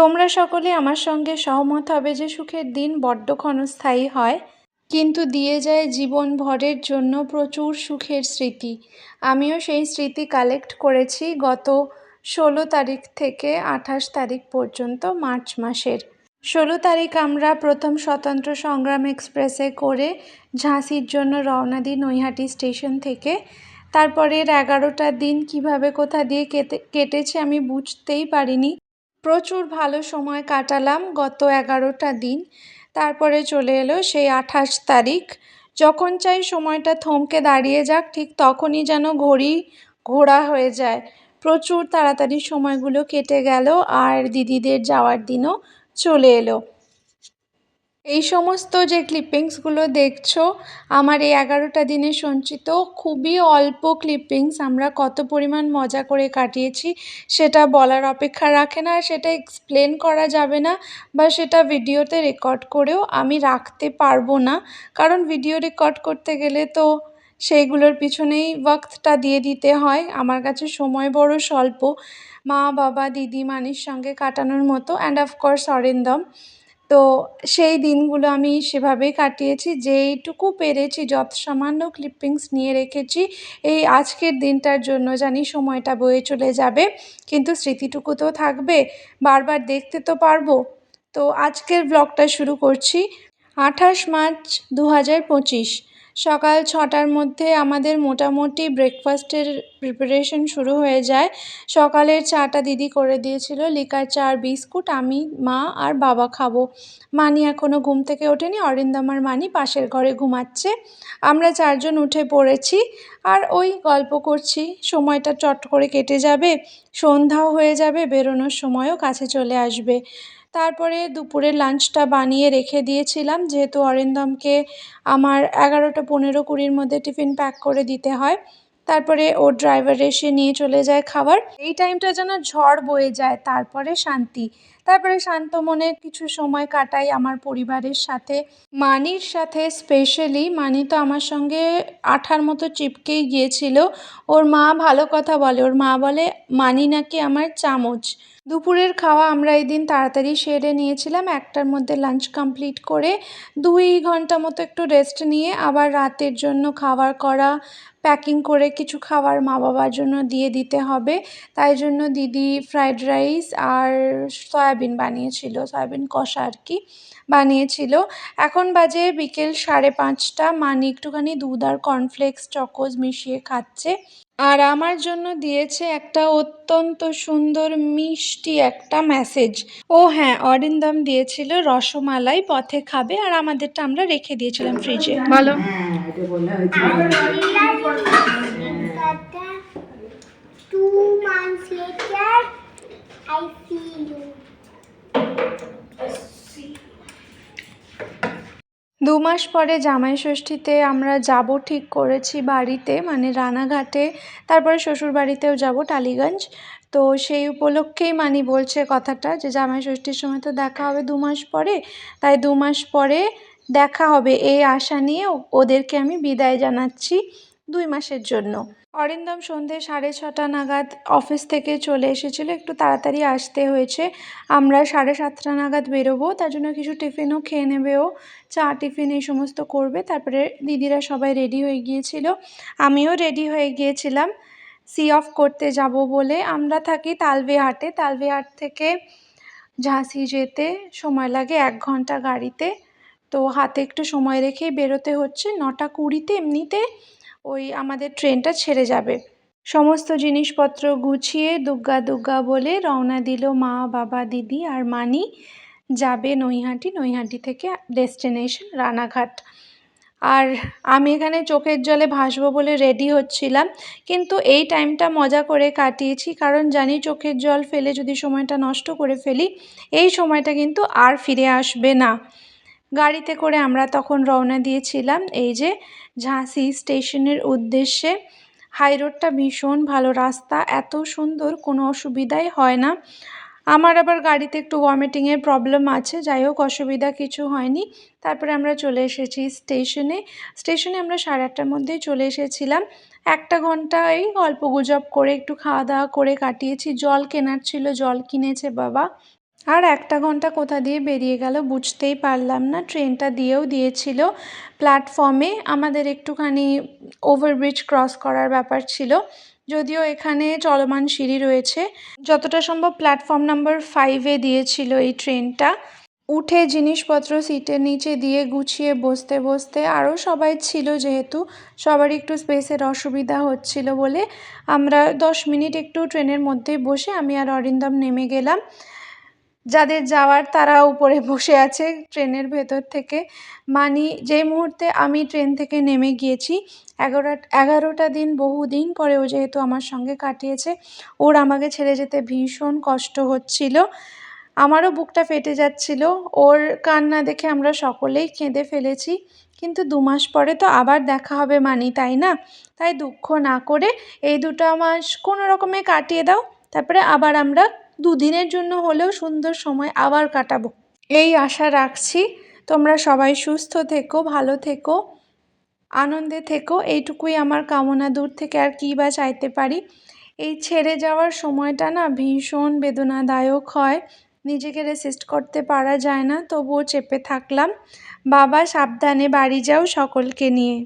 তোমরা সকলে আমার সঙ্গে সহমত হবে যে সুখের দিন বড্ড ক্ষণস্থায়ী হয়, কিন্তু দিয়ে যায় জীবন ভরের জন্য প্রচুর সুখের স্মৃতি। আমিও সেই স্মৃতি কালেক্ট করেছি গত ষোলো তারিখ থেকে আঠাশ তারিখ পর্যন্ত মার্চ মাসের। ষোলো তারিখ আমরা প্রথম স্বতন্ত্র সংগ্রাম এক্সপ্রেসে করে ঝাঁসির জন্য রওনা দিই নৈহাটি স্টেশন থেকে। তারপরের এগারোটা দিন কীভাবে কোথা দিয়ে কেটে, কেটেছে আমি বুঝতেই পারিনি। প্রচুর ভালো সময় কাটালাম গত এগারোটা দিন। তারপরে চলে এলো সেই আঠাশ তারিখ। যখন চাই সময়টা থমকে দাঁড়িয়ে যাক, ঠিক তখনই যেন ঘড়ি ঘোরা হয়ে যায়। প্রচুর তাড়াতাড়ি সময়গুলো কেটে গেল আর দিদিদের যাওয়ার দিনও চলে এলো। এই সমস্ত যে ক্লিপিংসগুলো দেখছ, আমার এই এগারোটা দিনে সঞ্চিত খুবই অল্প ক্লিপিংস আমরা কত পরিমাণ মজা করে কাটিয়েছি, সেটা বলার অপেক্ষা রাখে না, সেটা এক্সপ্লেন করা যাবে না বা সেটা ভিডিওতে রেকর্ড করেও আমি রাখতে পারব না। কারণ ভিডিও রেকর্ড করতে গেলে তো সেইগুলোর পিছনেই ওয়াক্তটা দিয়ে দিতে হয়, আমার কাছে সময় বড় স্বল্প। মা, বাবা, দিদি, মানির সঙ্গে কাটানোর মতো অ্যান্ড অফকোর্স অরিন্দম। তো সেই দিনগুলো আমি সেভাবে কাটিয়েছি, যেইটুকু পেরেছি যত সামান্য ক্লিপিংস নিয়ে রেখেছি, এই আজকের দিনটার জন্য জানি সময়টা বয়ে চলে যাবে, কিন্তু স্মৃতিটুকু তো থাকবে, বারবার দেখতে তো পারব। তো আজকের ব্লগটা শুরু করছি, আঠাশ মার্চ দু হাজার পঁচিশ। সকাল ছটার মধ্যে আমাদের মোটামুটি ব্রেকফাস্টের প্রিপারেশন শুরু হয়ে যায়। সকালের চাটা দিদি করে দিয়েছিল, লিকার চা আর বিস্কুট, আমি, মা আর বাবা খাব। মানি এখনও ঘুম থেকে ওঠেনি অরিন্দমার মানি পাশের ঘরে ঘুমাচ্ছে। আমরা চারজন উঠে পড়েছি আর ওই গল্প করছি, সময়টা চট করে কেটে যাবে, সন্ধ্যাও হয়ে যাবে, বেরোনোর সময়ও কাছে চলে আসবে। তারপরে দুপুরের লাঞ্চটা বানিয়ে রেখে দিয়েছিলাম। যেহেতু অরিন্দমকে আমার এগারোটা পনেরো কুড়ির মধ্যে টিফিন প্যাক করে দিতে হয়। তারপরে ওর ড্রাইভার এসে নিয়ে চলে যায় খাবার। এই টাইমটা যেন ঝড় বয়ে যায়, তারপরে শান্তি। তারপরে শান্ত মনে কিছু সময় কাটাই আমার পরিবারের সাথে। মানির সাথে স্পেশালি মানি তো আমার সঙ্গে আঠার মতো চিপকেই গিয়েছিল। ওর মা ভালো কথা বলে। ওর মা বলে, মানি নাকি আমার চামচ। দুপুরের খাওয়া আমরা এই দিন তাড়াতাড়ি সেরে নিয়েছিলাম। একটার মধ্যে লাঞ্চ কমপ্লিট করে দুই ঘণ্টা মতো একটু রেস্ট নিয়ে আবার রাতের জন্য খাবার করা প্যাকিং করে কিছু খাবার মা বাবার জন্য দিয়ে দিতে হবে। তাই জন্য দিদি ফ্রায়েড রাইস আর সয়াবিন বানিয়েছিল, সয়াবিন কষা আর কি বানিয়েছিল। এখন বাজে বিকেল সাড়ে পাঁচটা। মানে একটুখানি দুধ আর কর্নফ্লেক্স চকোজ মিশিয়ে খাচ্ছে। আর আমার জন্য দিয়েছে একটা অত্যন্ত সুন্দর মিষ্টি একটা মেসেজ ও হ্যাঁ অরিন্দম দিয়েছিল রসমালাই পথে খাবে আর আমাদেরটা আমরা রেখে দিয়েছিলাম ফ্রিজে বলো। মাস পরে জামাই ষষ্ঠীতে আমরা যাব ঠিক করেছি বাড়িতে মানে রানাঘাটে। তারপরে শ্বশুর বাড়িতেও যাব, টালিগঞ্জ। তো সেই উপলক্ষেই মানি বলছে কথাটা যে জামাই ষষ্ঠীর সময় তো দেখা হবে দু মাস পরে। তাই দু মাস পরে দেখা হবে, এই আশা নিয়ে ওদেরকে আমি বিদায় জানাচ্ছি। দুই মাসের জন্য। অরিন্দম সন্ধে সাড়ে ছটা নাগাদ অফিস থেকে চলে এসেছিল। একটু তাড়াতাড়ি আসতে হয়েছে। আমরা সাড়ে সাতটা নাগাদ বেরোবো, তার জন্য কিছু টিফিনও খেয়ে নেবেও। চা, টিফিন এই সমস্ত করবে। তারপরে দিদিরা সবাই রেডি হয়ে গিয়েছিল। আমিও রেডি হয়ে গিয়েছিলাম। সি অফ করতে যাব বলে আমরা থাকি তালবেহাটে তালবেহাট থেকে ঝাঁসি যেতে সময় লাগে এক ঘণ্টা গাড়িতে। তো হাতে একটু সময় রেখেই বেরোতে হচ্ছে। নটা কুড়িতে এমনিতে ওই আমাদের ট্রেনটা ছেড়ে যাবে। সমস্ত জিনিসপত্র গুছিয়ে দুগ্গা দুগ্গা বলে রওনা দিল মা, বাবা, দিদি আর মানি যাবে নৈহাটি। নৈহাটি থেকে ডেস্টিনেশন রানাঘাট। আর আমি এখানে চোখের জলে ভাসবো বলে রেডি হচ্ছিলাম, কিন্তু এই টাইমটা মজা করে কাটিয়েছি, কারণ জানি চোখের জল ফেলে যদি সময়টা নষ্ট করে ফেলি, এই সময়টা কিন্তু আর ফিরে আসবে না। গাড়িতে করে আমরা তখন রওনা দিয়েছিলাম। এই যে ঝাঁসি স্টেশনের উদ্দেশ্যে, হাই রোডটা ভীষণ ভালো রাস্তা, এত সুন্দর, কোনো অসুবিধাই হয় না। আমার আবার গাড়িতে একটু ভমিটিংয়ের প্রবলেম আছে, যাই হোক, অসুবিধা কিছু হয়নি। তারপরে আমরা চলে এসেছি স্টেশনে। স্টেশনে আমরা সাড়ে আটটার মধ্যেই চলে এসেছিলাম। একটা ঘণ্টা এই গল্প গুজব করে, একটু খাওয়া দাওয়া করে কাটিয়েছি। জল কেনার ছিল, জল কিনেছে বাবা। আর একটা ঘণ্টা কোথা দিয়ে বেরিয়ে গেল বুঝতেই পারলাম না। ট্রেনটা দিয়েও দিয়েছিল প্ল্যাটফর্মে। আমাদের একটুখানি ওভারব্রিজ ক্রস করার ব্যাপার ছিল। যদিও এখানে চলমান সিঁড়ি রয়েছে। যতটা সম্ভব প্ল্যাটফর্ম নাম্বার ফাইভে দিয়েছিল এই ট্রেনটা। উঠে জিনিসপত্র সিটের নিচে দিয়ে গুছিয়ে বসতে বসতে আরও সবাই ছিল যেহেতু। সবারই একটু স্পেসের অসুবিধা হচ্ছিল বলে আমরা দশ মিনিট একটু ট্রেনের মধ্যেই বসে আমি আর অরিন্দম নেমে গেলাম। যাদের যাওয়ার তারা উপরে বসে আছে ট্রেনের ভেতর থেকে। মানি, যেই মুহূর্তে আমি ট্রেন থেকে নেমে গিয়েছি, এগারোটা এগারোটা দিন বহুদিন পরেও যেহেতু আমার সঙ্গে কাটিয়েছে, ওর আমাকে ছেড়ে যেতে ভীষণ কষ্ট হচ্ছিল। আমারও বুকটা ফেটে যাচ্ছিল, ওর কান্না দেখে আমরা সকলেই কেঁদে ফেলেছি। কিন্তু দু মাস পরে তো আবার দেখা হবে মানি, তাই না? তাই দুঃখ না করে এই দুটো মাস কোনো রকমে কাটিয়ে দাও, তারপরে আবার আমরা দুদিনের জন্য হলেও সুন্দর সময় আবার কাটাবো। এই আশা রাখছি। তোমরা সবাই সুস্থ থেকো, ভালো থেকো, আনন্দে থেকো। এইটুকুই আমার কামনা। দূর থেকে আর কী বা চাইতে পারি? এই ছেড়ে যাওয়ার সময়টা না ভীষণ বেদনাদায়ক হয়। নিজেকে রেসিস্ট করতে পারা যায় না, তবুও চেপে থাকলাম। বাবা, সাবধানে বাড়ি যাও সকলকে নিয়ে।